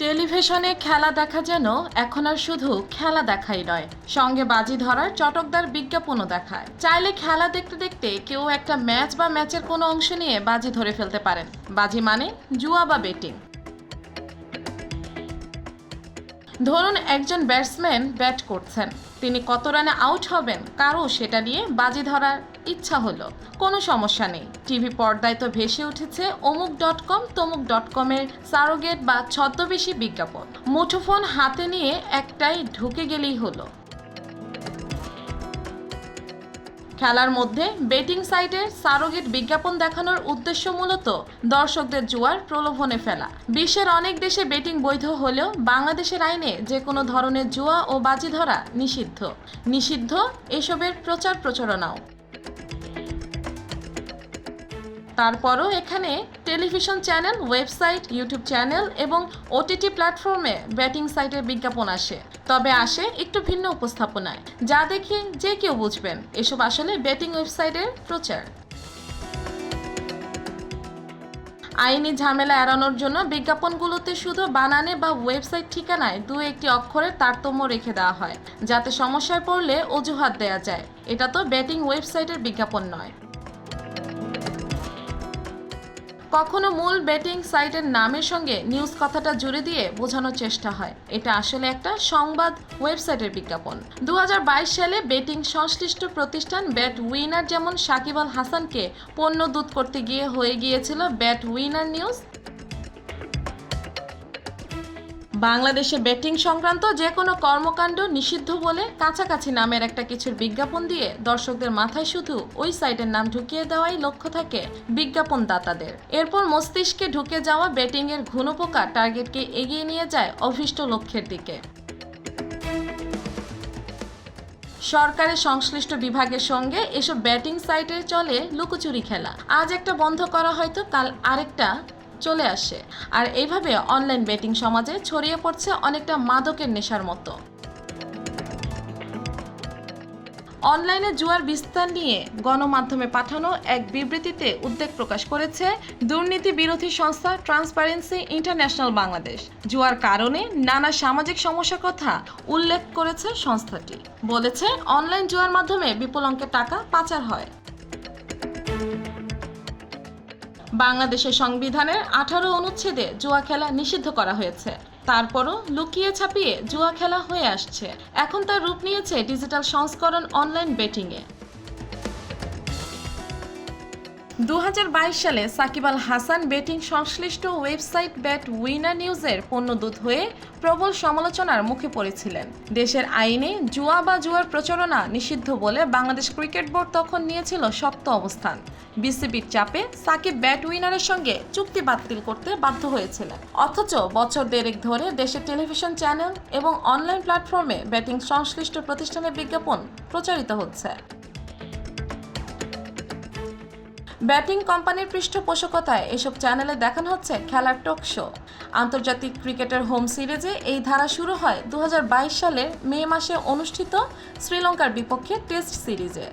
টেলিভিশনে খেলা দেখা যেন এখন আর শুধু খেলা দেখাই নয়, সঙ্গে বাজি ধরার চটকদার বিজ্ঞাপনও দেখায়। চাইলে খেলা দেখতে দেখতে কেউ একটা ম্যাচ বা ম্যাচের কোনো অংশ নিয়ে বাজি ধরে ফেলতে পারেন। বাজি মানে জুয়া বা বেটিং। ধরুন একজন ব্যাটসম্যান ব্যাট করছেন। তিনি কত রানে আউট হবেন? কারও সেটা নিয়ে বাজি ধরার ইচ্ছা হলো। কোনো সমস্যা নেই। টিভি পর্দায় তো ভেসে উঠেছে অমুক ডট কম, তমুক ডট কমের সারোগেট বা ছদ্মবেশী বিজ্ঞাপন। মুঠোফোন হাতে নিয়ে একটাই ঢুকে গেলেই হলো। খেলার মধ্যে বেটিং সাইটে সারোগেট বিজ্ঞাপন দেখানোর উদ্দেশ্য মূলত দর্শকদের জুয়ার প্রলোভনে ফেলা। বিশ্বের অনেক দেশে বেটিং বৈধ হলেও বাংলাদেশের আইনে যে কোনো ধরনের জুয়া ও বাজি ধরা নিষিদ্ধ। নিষিদ্ধ এসবের প্রচার প্রচারণাও। তারপরও এখানে television channel, website, YouTube channel এবং ওটিটি প্ল্যাটফর্মে ব্যাটিং সাইটের বিজ্ঞাপন আসে। তবে আসে একটু ভিন্ন উপস্থাপনায়, যা দেখে যে কেউ বুঝবেন। এসব আসলে ব্যাটিং ওয়েবসাইটের প্রচার। আইনি ঝামেলা এড়ানোর জন্য বিজ্ঞাপনগুলোতে শুধু বানানে বা ওয়েবসাইট ঠিকানায় দু একটি অক্ষরের তারতম্য রেখে দেওয়া হয়, যাতে সমস্যায় পড়লে অজুহাত দেয়া যায়। এটা তো ব্যাটিং ওয়েবসাইটের বিজ্ঞাপন নয়। কখনো মূল বেটিং সাইটের নামের সঙ্গে নিউজ কথাটা জুড়ে দিয়ে বোঝানোর চেষ্টা হয়। এটা আসলে একটা সংবাদ ওয়েবসাইটের বিজ্ঞাপন। দু হাজার বাইশ সালে বেটিং সংশ্লিষ্ট প্রতিষ্ঠান ব্যাট উইনার যেমন সাকিব আল হাসানকে পণ্য দূত করতে গিয়ে হয়ে গিয়েছিল ব্যাট উইনার নিউজ বাংলাদেশে ব্যাটিং সংক্রান্ত যে কোনো কর্মকাণ্ড নিষিদ্ধ বলে কাছাকাছি নামের একটা কিছুর বিজ্ঞাপন দিয়ে দর্শকদের মাথায় শুধু ওই সাইটের নাম ঢুকিয়ে দেওয়াই লক্ষ্য থাকে বিজ্ঞাপন দাতাদের এরপর মস্তিষ্কে ঢুকে যাওয়া বেটিং এর ঘুনোপোকা টার্গেটকে এগিয়ে নিয়ে যায় অভীষ্ট লক্ষ্যের দিকে। সরকারের সংশ্লিষ্ট বিভাগের সঙ্গে এসব ব্যাটিং সাইটে চলে লুকোচুরি খেলা। আজ একটা বন্ধ করা হয়তো, কাল আরেকটা চলে আসে। আর এইভাবে অনলাইন বেটিং সমাজে ছড়িয়ে পড়ছে অনেকটা মাদকের নেশার মতো। অনলাইনে জুয়ার বিস্তার নিয়ে গণমাধ্যমে পাঠানো এক বিবৃতিতে উদ্বেগ প্রকাশ করেছে দুর্নীতি বিরোধী সংস্থা ট্রান্সপারেন্সি ইন্টারন্যাশনাল বাংলাদেশ জুয়ার কারণে নানা সামাজিক সমস্যার কথা উল্লেখ করেছে সংস্থাটি। বলেছে অনলাইন জুয়ার মাধ্যমে বিপুল অঙ্কের টাকা পাচার হয়। বাংলাদেশের সংবিধানের আঠারো অনুচ্ছেদে জুয়া খেলা নিষিদ্ধ করা হয়েছে। তারপরও লুকিয়ে ছাপিয়ে জুয়া খেলা হয়ে আসছে। এখন তার রূপ নিয়েছে ডিজিটাল সংস্করণ অনলাইন বেটিংয়ে। দু হাজার বাইশ সালে সাকিব আল হাসান বেটিং সংশ্লিষ্ট ওয়েবসাইট ব্যাট উইনার নিউজের পণ্যদূত হয়ে প্রবল সমালোচনার মুখে পড়েছিলেন। দেশের আইনে জুয়া বা জুয়ার প্রচারণা নিষিদ্ধ বলে বাংলাদেশ ক্রিকেট বোর্ড তখন নিয়েছিল শক্ত অবস্থান। বিসিবির চাপে সাকিব ব্যাট উইনারের সঙ্গে চুক্তি বাতিল করতে বাধ্য হয়েছিলেন। অথচ বছর দেড়েক ধরে দেশের টেলিভিশন চ্যানেল এবং অনলাইন প্ল্যাটফর্মে ব্যাটিং সংশ্লিষ্ট প্রতিষ্ঠানের বিজ্ঞাপন প্রচারিত হচ্ছে। ব্যাটিং কোম্পানির পৃষ্ঠপোষকতায় এসব চ্যানেলে দেখানো হচ্ছে খেলার টক শো। আন্তর্জাতিক ক্রিকেটের হোম সিরিজে এই ধারা শুরু হয় দু হাজার বাইশ সালের মে মাসে অনুষ্ঠিত শ্রীলঙ্কার বিপক্ষে টেস্ট সিরিজে।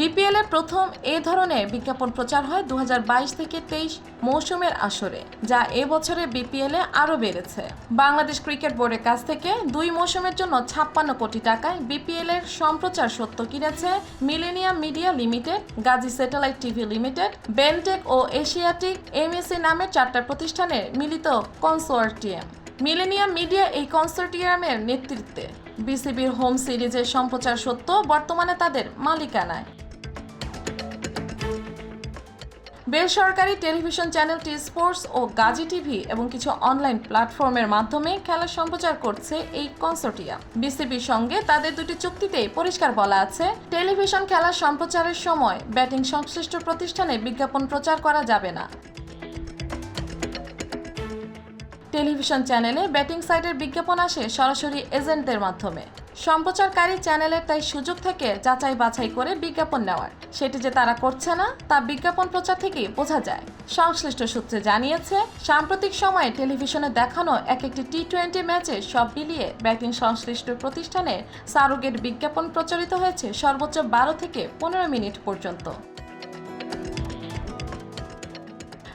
বিপিএল প্রথম এ ধরনের বিজ্ঞাপন প্রচার হয় দু হাজার বাইশ থেকে তেইশ মৌসুমের আসরে, যা এ বছরে বিপিএল এ আরও বেড়েছে। বাংলাদেশ ক্রিকেট বোর্ডের কাছ থেকে দুই মৌসুমের জন্য ছাপ্পান্ন কোটি টাকায় বিপিএল এর সম্প্রচার সত্য কিনেছে Millennium Media Limited, Gazi Satellite TV Limited Bentech ও এশিয়াটিক এমএসি নামের চারটা প্রতিষ্ঠানের মিলিত কনসোর্টিয়াম। মিলেনিয়াম মিডিয়া এই কনসোর্টিয়ামের নেতৃত্বে বিসিবির হোম সিরিজের সম্প্রচার সত্য বর্তমানে তাদের মালিকানায়। বেসরকারি টেলিভিশন চ্যানেল টি স্পোর্টস ও গাজী টিভি এবং কিছু অনলাইন প্ল্যাটফর্মের মাধ্যমে খেলা সম্প্রচার করছে এই কনসোর্টিয়াম। বিসিবির সঙ্গে তাদের দুটি চুক্তিতে পরিষ্কার বলা আছে, টেলিভিশন খেলা সম্প্রচারের সময় ব্যাটিং সংশ্লিষ্ট প্রতিষ্ঠানে বিজ্ঞাপন প্রচার করা যাবে না। টেলিভিশন চ্যানেলে ব্যাটিং সাইটের বিজ্ঞাপন আসে সরাসরি এজেন্টদের মাধ্যমে। সম্প্রচারকারী চ্যানেলের তাই সুযোগ থেকে যাচাই বাছাই করে বিজ্ঞাপন নেওয়ার। সেটি যে তারা করছে না, তা বিজ্ঞাপন প্রচার থেকেই বোঝা যায়। সংশ্লিষ্ট সূত্রে জানিয়েছে, সাম্প্রতিক সময়ে টেলিভিশনে দেখানো এক একটি টি টোয়েন্টি ম্যাচে সব মিলিয়ে ব্যাটিং সংশ্লিষ্ট প্রতিষ্ঠানে সারোগেট বিজ্ঞাপন প্রচারিত হয়েছে সর্বোচ্চ বারো থেকে পনেরো মিনিট পর্যন্ত।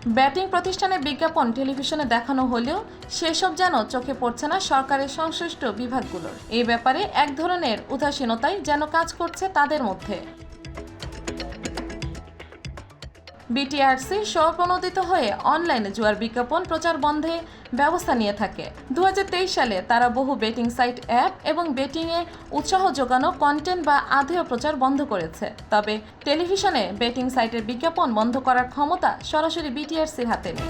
ব্যাটিং প্রতিষ্ঠানের বিজ্ঞাপন টেলিভিশনে দেখানো হলেও সেসব যেন চোখে পড়ছে না সরকারের সংশ্লিষ্ট বিভাগগুলোর। এই ব্যাপারে এক ধরনের উদাসীনতাই যেন কাজ করছে তাদের মধ্যে। বিটিআরসি স্বপ্রণোদিত হয়ে অনলাইনে জুয়ার বিজ্ঞাপন প্রচার বন্ধে ব্যবস্থা নিয়ে থাকে। দু হাজার তেইশ সালে তারা বহু বেটিং সাইট অ্যাপ এবং বেটিংয়ে উৎসাহ যোগানো কন্টেন্ট বা আধেয় প্রচার বন্ধ করেছে। তবে টেলিভিশনে বেটিং সাইটের বিজ্ঞাপন বন্ধ করার ক্ষমতা সরাসরি বিটিআরসির হাতে নেই।